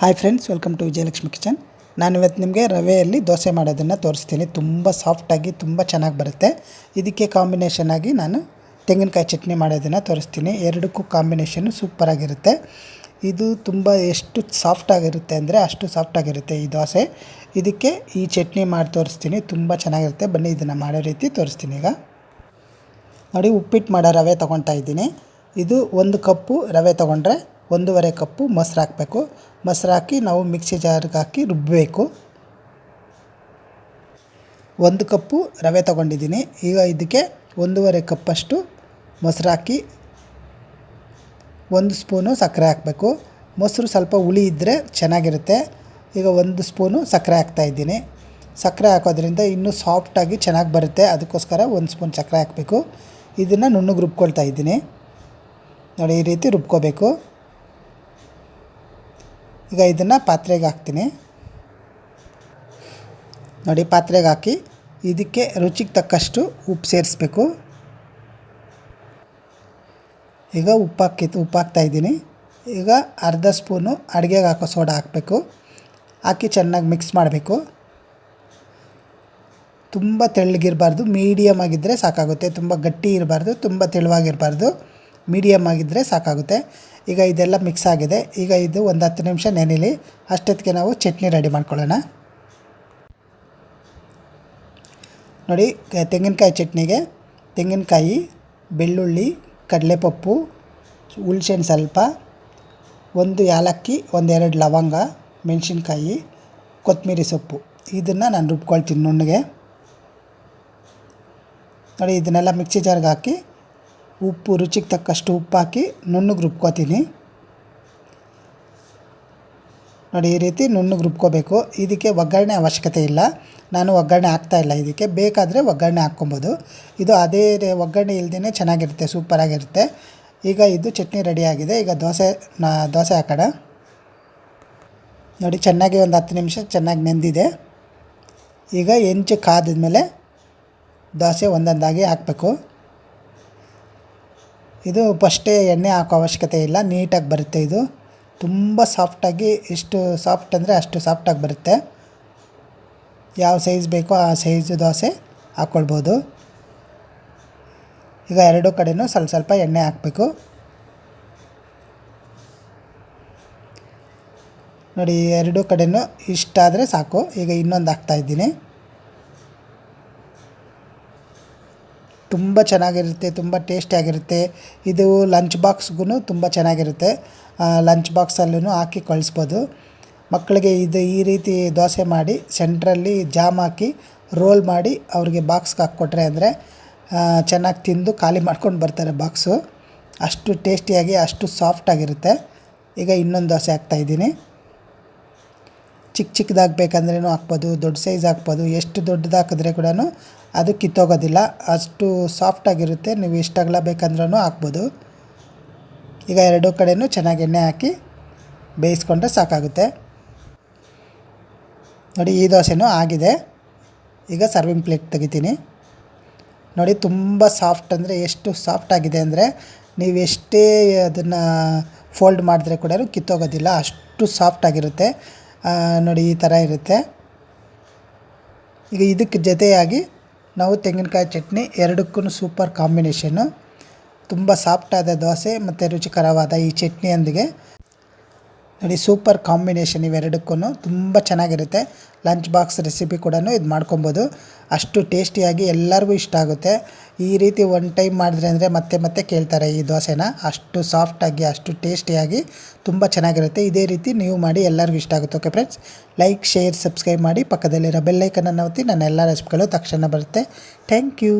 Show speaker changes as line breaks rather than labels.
Hi friends welcome to Vijayalakshmi kitchen ನಾನು ಇವತ್ತು ನಿಮಗೆ ರವೆಯಲ್ಲಿ ದೋಸೆ ಮಾಡೋದನ್ನು ತೋರಿಸ್ತೀನಿ. ತುಂಬ ಸಾಫ್ಟಾಗಿ ತುಂಬ ಚೆನ್ನಾಗಿ ಬರುತ್ತೆ. ಇದಕ್ಕೆ ಕಾಂಬಿನೇಷನ್ ಆಗಿ ನಾನು ತೆಂಗಿನಕಾಯಿ ಚಟ್ನಿ ಮಾಡೋದನ್ನು ತೋರಿಸ್ತೀನಿ. ಎರಡಕ್ಕೂ ಕಾಂಬಿನೇಷನ್ನು ಸೂಪರಾಗಿರುತ್ತೆ ಇದು ತುಂಬ ಎಷ್ಟು ಸಾಫ್ಟಾಗಿರುತ್ತೆ ಅಂದರೆ ಅಷ್ಟು ಸಾಫ್ಟಾಗಿರುತ್ತೆ ಈ ದೋಸೆ. ಇದಕ್ಕೆ ಈ ಚಟ್ನಿ ಮಾಡಿ ತೋರಿಸ್ತೀನಿ. ತುಂಬ ಚೆನ್ನಾಗಿರುತ್ತೆ. ಬನ್ನಿ ಇದನ್ನು ಮಾಡೋ ರೀತಿ ತೋರಿಸ್ತೀನಿ ಈಗ. ನೋಡಿ, ಉಪ್ಪಿಟ್ಟು ಮಾಡೋ ರವೆ ತೊಗೊತಾ ಇದ್ದೀನಿ. ಇದು ಒಂದು ಕಪ್ಪು ರವೆ ತೊಗೊಂಡ್ರೆ ಒಂದೂವರೆ ಕಪ್ಪು ಮೊಸರು ಹಾಕಬೇಕು. ಮೊಸರು ಹಾಕಿ ನಾವು ಮಿಕ್ಸಿ ಜಾರ್ಗೆ ಹಾಕಿ ರುಬ್ಬಬೇಕು ಒಂದು ಕಪ್ಪು ರವೆ ತಗೊಂಡಿದ್ದೀನಿ. ಈಗ ಇದಕ್ಕೆ ಒಂದೂವರೆ ಕಪ್ಪಷ್ಟು ಮೊಸರು ಹಾಕಿ ಒಂದು ಸ್ಪೂನು ಸಕ್ಕರೆ ಹಾಕಬೇಕು. ಮೊಸರು ಸ್ವಲ್ಪ ಹುಳಿ ಇದ್ದರೆ ಚೆನ್ನಾಗಿರುತ್ತೆ. ಈಗ ಒಂದು ಸ್ಪೂನು ಸಕ್ಕರೆ ಹಾಕ್ತಾಯಿದ್ದೀನಿ ಸಕ್ಕರೆ ಹಾಕೋದ್ರಿಂದ ಇನ್ನೂ ಸಾಫ್ಟಾಗಿ ಚೆನ್ನಾಗಿ ಬರುತ್ತೆ. ಅದಕ್ಕೋಸ್ಕರ ಒಂದು ಸ್ಪೂನ್ ಸಕ್ಕರೆ ಹಾಕಬೇಕು. ಇದನ್ನು ನುಣ್ಣಗೆ ರುಬ್ಕೊಳ್ತಾ ಇದ್ದೀನಿ. ನೋಡಿ, ಈ ರೀತಿ ರುಬ್ಕೋಬೇಕು. ಈಗ ಇದನ್ನು ಪಾತ್ರೆಗೆ ಹಾಕ್ತೀನಿ. ನೋಡಿ, ಪಾತ್ರೆಗೆ ಹಾಕಿ ಇದಕ್ಕೆ ರುಚಿಗೆ ತಕ್ಕಷ್ಟು ಉಪ್ಪು ಸೇರಿಸ್ಬೇಕು. ಈಗ ಉಪ್ಪು ಹಾಕಿ, ಉಪ್ಪು ಹಾಕ್ತಾಯಿದ್ದೀನಿ ಈಗ ಅರ್ಧ ಸ್ಪೂನು ಅಡುಗೆಗೆ ಹಾಕೋ ಸೋಡಾ ಹಾಕಬೇಕು. ಹಾಕಿ ಚೆನ್ನಾಗಿ ಮಿಕ್ಸ್ ಮಾಡಬೇಕು. ತುಂಬ ತೆಳ್ಳಗಿರಬಾರ್ದು, ಮೀಡಿಯಮ್ ಆಗಿದ್ದರೆ ಸಾಕಾಗುತ್ತೆ. ತುಂಬ ಗಟ್ಟಿ ಇರಬಾರ್ದು, ತುಂಬ ತೆಳುವಾಗಿರಬಾರ್ದು, ಮೀಡಿಯಮ್ ಆಗಿದ್ದರೆ ಸಾಕಾಗುತ್ತೆ. ಈಗ ಇದೆಲ್ಲ ಮಿಕ್ಸ್ ಆಗಿದೆ. ಈಗ ಇದು ಒಂದು ಹತ್ತು ನಿಮಿಷ ನೆನೆಲಿ. ಅಷ್ಟೊತ್ತಿಗೆ ನಾವು ಚಟ್ನಿ ರೆಡಿ ಮಾಡ್ಕೊಳ್ಳೋಣ. ನೋಡಿ ತೆಂಗಿನಕಾಯಿ ಚಟ್ನಿಗೆ ತೆಂಗಿನಕಾಯಿ, ಬೆಳ್ಳುಳ್ಳಿ, ಕಡಲೆಪಪ್ಪು ಹುಳ್ಸೆಹಣ್ಣು ಸ್ವಲ್ಪ, ಒಂದು ಏಲಕ್ಕಿ ಒಂದೆರಡು ಲವಂಗ, ಮೆಣಸಿನ್ಕಾಯಿ ಕೊತ್ತಂಬರಿ ಸೊಪ್ಪು. ಇದನ್ನು ನಾನು ರುಬ್ಕೊಳ್ತೀನಿ ನುಣ್ಣಗೆ. ನೋಡಿ, ಇದನ್ನೆಲ್ಲ ಮಿಕ್ಸಿ ಜಾರ್ಗೆ ಹಾಕಿ ಉಪ್ಪು, ರುಚಿಗೆ ತಕ್ಕಷ್ಟು ಉಪ್ಪು ಹಾಕಿ ನುಣ್ಣಗೆ ರುಬ್ಕೋತೀನಿ. ನೋಡಿ, ಈ ರೀತಿ ನುಣ್ಣಗೆ ರುಬ್ಕೋಬೇಕು. ಇದಕ್ಕೆ ಒಗ್ಗರಣೆ ಅವಶ್ಯಕತೆ ಇಲ್ಲ. ನಾನು ಒಗ್ಗರಣೆ ಹಾಕ್ತಾಯಿಲ್ಲ ಇದಕ್ಕೆ ಬೇಕಾದರೆ ಒಗ್ಗರಣೆ ಹಾಕ್ಕೊಬೋದು. ಇದು ಅದೇ ಒಗ್ಗರಣೆ ಇಲ್ಲದೇ ಚೆನ್ನಾಗಿರುತ್ತೆ ಸೂಪರಾಗಿರುತ್ತೆ ಈಗ ಇದು ಚಟ್ನಿ ರೆಡಿಯಾಗಿದೆ ಈಗ ದೋಸೆ ದೋಸೆ ಹಾಕೋಣ. ನೋಡಿ, ಚೆನ್ನಾಗಿ ಒಂದು ಹತ್ತು ನಿಮಿಷ ಚೆನ್ನಾಗಿ ನೆಂದಿದೆ. ಈಗ ಹೆಂಚು ಕಾದಿದ್ಮೇಲೆ ದೋಸೆ ಒಂದೊಂದಾಗಿ ಹಾಕಬೇಕು. ಇದು ಫಸ್ಟೇ ಎಣ್ಣೆ ಹಾಕೋ ಅವಶ್ಯಕತೆ ಇಲ್ಲ ನೀಟಾಗಿ ಬರುತ್ತೆ ಇದು. ತುಂಬ ಸಾಫ್ಟಾಗಿ ಎಷ್ಟು ಸಾಫ್ಟ್ ಅಂದರೆ ಅಷ್ಟು ಸಾಫ್ಟಾಗಿ ಬರುತ್ತೆ. ಯಾವ ಸೈಜ್ ಬೇಕೋ ಆ ಸೈಜು ದೋಸೆ ಹಾಕ್ಕೊಳ್ಬೋದು ಈಗ ಎರಡೂ ಕಡೆಯೂ ಸ್ವಲ್ಪ ಸ್ವಲ್ಪ ಎಣ್ಣೆ ಹಾಕಬೇಕು. ನೋಡಿ, ಎರಡೂ ಕಡೆಯೂ ಇಷ್ಟಾದರೆ ಸಾಕು. ಈಗ ಇನ್ನೊಂದು ಹಾಕ್ತಾಯಿದ್ದೀನಿ ತುಂಬ ಚೆನ್ನಾಗಿರುತ್ತೆ, ತುಂಬ ಟೇಸ್ಟಿಯಾಗಿರುತ್ತೆ ಇದು ಲಂಚ್ ಬಾಕ್ಸ್ಗೂ ತುಂಬ ಚೆನ್ನಾಗಿರುತ್ತೆ. ಲಂಚ್ ಬಾಕ್ಸಲ್ಲೂ ಹಾಕಿ ಕಳಿಸ್ಬೋದು. ಮಕ್ಕಳಿಗೆ ಇದು ಈ ರೀತಿ ದೋಸೆ ಮಾಡಿ ಸೆಂಟ್ರಲ್ಲಿ ಜಾಮ್ ಹಾಕಿ ರೋಲ್ ಮಾಡಿ ಅವ್ರಿಗೆ ಬಾಕ್ಸ್ಗೆ ಹಾಕ್ಕೊಟ್ರೆ ಅಂದರೆ ಚೆನ್ನಾಗಿ ತಿಂದು ಖಾಲಿ ಮಾಡ್ಕೊಂಡು ಬರ್ತಾರೆ ಬಾಕ್ಸು ಅಷ್ಟು ಟೇಸ್ಟಿಯಾಗಿ ಅಷ್ಟು ಸಾಫ್ಟಾಗಿರುತ್ತೆ ಈಗ ಇನ್ನೊಂದು ದೋಸೆ ಹಾಕ್ತಾಯಿದ್ದೀನಿ ಚಿಕ್ಕ ಚಿಕ್ಕದಾಗಿ ಬೇಕಂದ್ರೂ ಹಾಕ್ಬೋದು, ದೊಡ್ಡ ಸೈಜ್ ಹಾಕ್ಬೋದು, ಎಷ್ಟು ದೊಡ್ಡದಾಕಿದ್ರೆ ಕೂಡ ಅದು ಕಿತ್ತೋಗೋದಿಲ್ಲ. ಅಷ್ಟು ಸಾಫ್ಟಾಗಿರುತ್ತೆ ನೀವು ಎಷ್ಟು ಬೇಕಂದ್ರೂ ಹಾಕ್ಬೋದು. ಈಗ ಎರಡೂ ಕಡೆಯೂ ಚೆನ್ನಾಗಿ ಎಣ್ಣೆ ಹಾಕಿ ಬೇಯಿಸ್ಕೊಂಡ್ರೆ ಸಾಕಾಗುತ್ತೆ. ನೋಡಿ, ಈ ದೋಸೆನೂ ಆಗಿದೆ. ಈಗ ಸರ್ವಿಂಗ್ ಪ್ಲೇಟ್ ತೆಗಿತೀನಿ. ನೋಡಿ, ತುಂಬ ಸಾಫ್ಟ್ ಅಂದರೆ ಎಷ್ಟು ಸಾಫ್ಟಾಗಿದೆ ಅಂದರೆ ನೀವು ಎಷ್ಟೇ ಅದನ್ನು ಫೋಲ್ಡ್ ಮಾಡಿದ್ರೆ ಕೂಡ ಕಿತ್ತೋಗೋದಿಲ್ಲ. ಅಷ್ಟು ಸಾಫ್ಟಾಗಿರುತ್ತೆ ನೋಡಿ, ಈ ಥರ ಇರುತ್ತೆ. ಈಗ ಇದಕ್ಕೆ ಜೊತೆಯಾಗಿ ನಾವು ತೆಂಗಿನಕಾಯಿ ಚಟ್ನಿ ಎರಡಕ್ಕೂ ಸೂಪರ್ ಕಾಂಬಿನೇಷನ್ನು. ತುಂಬ ಸಾಫ್ಟಾದ ದೋಸೆ ಮತ್ತು ರುಚಿಕರವಾದ ಈ ಚಟ್ನಿಯೊಂದಿಗೆ ನೋಡಿ ಸೂಪರ್ ಕಾಂಬಿನೇಷನ್ ಇವೆರಡಕ್ಕೂ ತುಂಬ ಚೆನ್ನಾಗಿರುತ್ತೆ. ಲಂಚ್ ಬಾಕ್ಸ್ ರೆಸಿಪಿ ಕೂಡ ಇದು ಮಾಡ್ಕೊಬೋದು. ಅಷ್ಟು ಟೇಸ್ಟಿಯಾಗಿ ಎಲ್ಲರಿಗೂ ಇಷ್ಟ ಆಗುತ್ತೆ. ಈ ರೀತಿ ಒನ್ ಟೈಮ್ ಮಾಡಿದ್ರೆ ಅಂದರೆ ಮತ್ತೆ ಮತ್ತೆ ಕೇಳ್ತಾರೆ ಈ ದೋಸೆನ. ಅಷ್ಟು ಸಾಫ್ಟಾಗಿ ಅಷ್ಟು ಟೇಸ್ಟಿಯಾಗಿ ತುಂಬ ಚೆನ್ನಾಗಿರುತ್ತೆ. ಇದೇ ರೀತಿ ನೀವು ಮಾಡಿ ಎಲ್ಲರಿಗೂ ಇಷ್ಟ ಆಗುತ್ತೆ. Okay friends like share subscribe ಮಾಡಿ ಪಕ್ಕದಲ್ಲಿರೋ ಬೆಲ್ಲೈಕನ್ನು ಒತ್ತಿ. ನನ್ನ ಎಲ್ಲ ರೆಸಿಪಿಗಳು ತಕ್ಷಣ ಬರುತ್ತೆ. Thank you